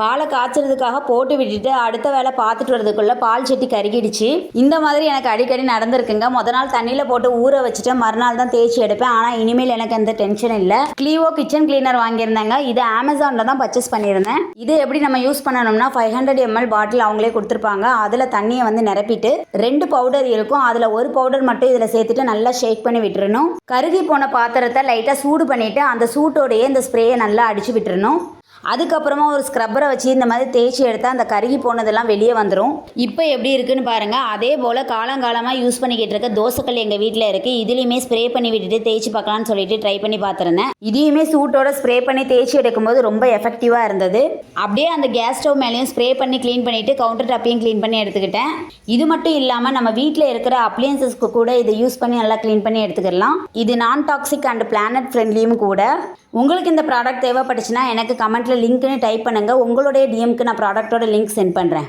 பாலை காய்ச்சறதுக்காக போட்டு விட்டுட்டு அடுத்த வேலை பார்த்துட்டு வரதுக்குள்ள பால் சட்டி கருகிடுச்சு. இந்த மாதிரி எனக்கு அடிக்கடி நடந்திருக்குங்க. முத நாள் தண்ணியில் போட்டு ஊற வச்சுட்டு மறுநாள் தான் தேய்ச்சி எடுப்பேன். ஆனால் இனிமேல் எனக்கு எந்த டென்ஷன் இல்லை. க்ளீவோ கிச்சன் கிளீனர் வாங்கியிருந்தேங்க. இது அமேசானில் தான் பர்ச்சேஸ் பண்ணியிருந்தேன். இது எப்படி நம்ம யூஸ் பண்ணணும்னா ஃபைவ் ஹண்ட்ரட் எம்எல் பாட்டில் அவங்களே கொடுத்துருப்பாங்க. அதில் தண்ணியை வந்து நிரப்பிட்டு ரெண்டு பவுடர் இருக்கும். அதில் ஒரு பவுடர் மட்டும் இதில் சேர்த்துட்டு நல்லா ஷேக் பண்ணி விட்டுறணும். கருகி போன பாத்திரத்தை லைட்டாக சூடு பண்ணிவிட்டு அந்த சூட்டோடையே இந்த ஸ்ப்ரேயை நல்லா அடித்து விட்டுறணும். அதுக்கப்புறமா ஒரு ஸ்க்ரப்பரை வச்சு இந்த மாதிரி தேய்ச்சி எடுத்தால் அந்த கருகி போனதெல்லாம் வெளியே வந்துடும் இப்போ எப்படி இருக்குன்னு பாருங்கள் அதே போல் காலங்காலமாக யூஸ் பண்ணிக்கிட்டு இருக்க தோசைக்கல் எங்கள் வீட்டில் இருக்குது இதுலேயுமே ஸ்ப்ரே பண்ணி விட்டுட்டு தேய்ச்சி பார்க்கலாம்னு சொல்லிட்டு ட்ரை பண்ணி பார்த்துருந்தேன். இதையுமே சூட்டோட ஸ்ப்ரே பண்ணி தேய்ச்சி எடுக்கும்போது ரொம்ப எஃபெக்டிவாக இருந்தது. அப்படியே அந்த கேஸ் ஸ்டவ் மேலேயும் ஸ்ப்ரே பண்ணி க்ளீன் பண்ணிவிட்டு கவுண்டர் டாப்பையும் க்ளீன் பண்ணி எடுத்துக்கிட்டேன். இது மட்டும் இல்லாமல் நம்ம வீட்டில் இருக்கிற அப்ளையன்சஸ்க்கு கூட இதை யூஸ் பண்ணி நல்லா க்ளீன் பண்ணி எடுத்துக்கலாம் இது நான் டாக்ஸிக் அண்ட் பிளானட் ஃப்ரெண்ட்லியும் கூட. உங்களுக்கு இந்த ப்ராடக்ட் தேவைப்பட்டுச்சுன்னா எனக்கு கமெண்ட்டில் லிங்க்னு டைப் பண்ணுங்கள் உங்களுடைய டிஎம்க்கு நான் ப்ராடக்ட்டோட லிங்க் சென்ட் பண்ணுறேன்